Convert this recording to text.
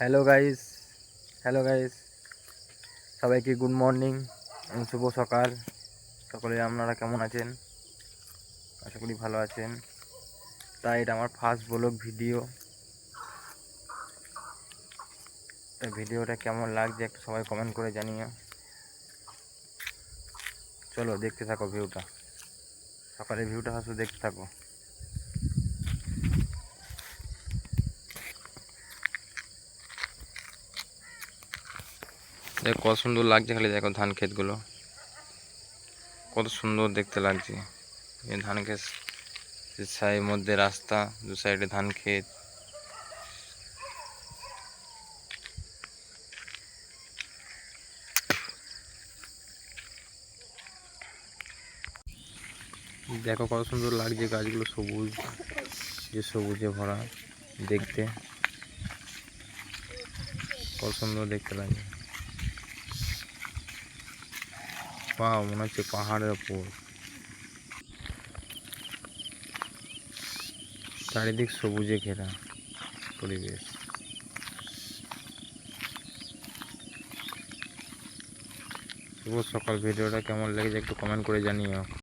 Hello guys hello guys সবাইকে good morning শুভ সকাল। সকলে আপনারা কেমন আছেন? আশা করি ভালো আছেন। তাই এটা আমার ফার্স্ট ব্লগ ভিডিও এই ভিডিওটা কেমন লাগছে একটু সবাই কমেন্ট করে জানিও। চলো দেখতে থাকো ভিউটা সকালের ভিউটা শুধু দেখতে থাকো। দেখ কত সুন্দর লাগছে খালি দেখো ধান ক্ষেতগুলো। কত সুন্দর দেখতে লাগছে। এই ধান ক্ষেত সাইড মধ্যে রাস্তা, দু সাইডে ধান ক্ষেত। দেখো কত সুন্দর লাগছে গাছগুলো সবুজ, যে সবুজে ভরা দেখতে। কত সুন্দর দেখতে লাগে পাও মনে হচ্ছে পাহাড়ের ওপর। চারিদিক সবুজে ঘেরা পরিবেশ। শুভ সকাল, ভিডিওটা কেমন লেগেছে একটু কমেন্ট করে জানিও।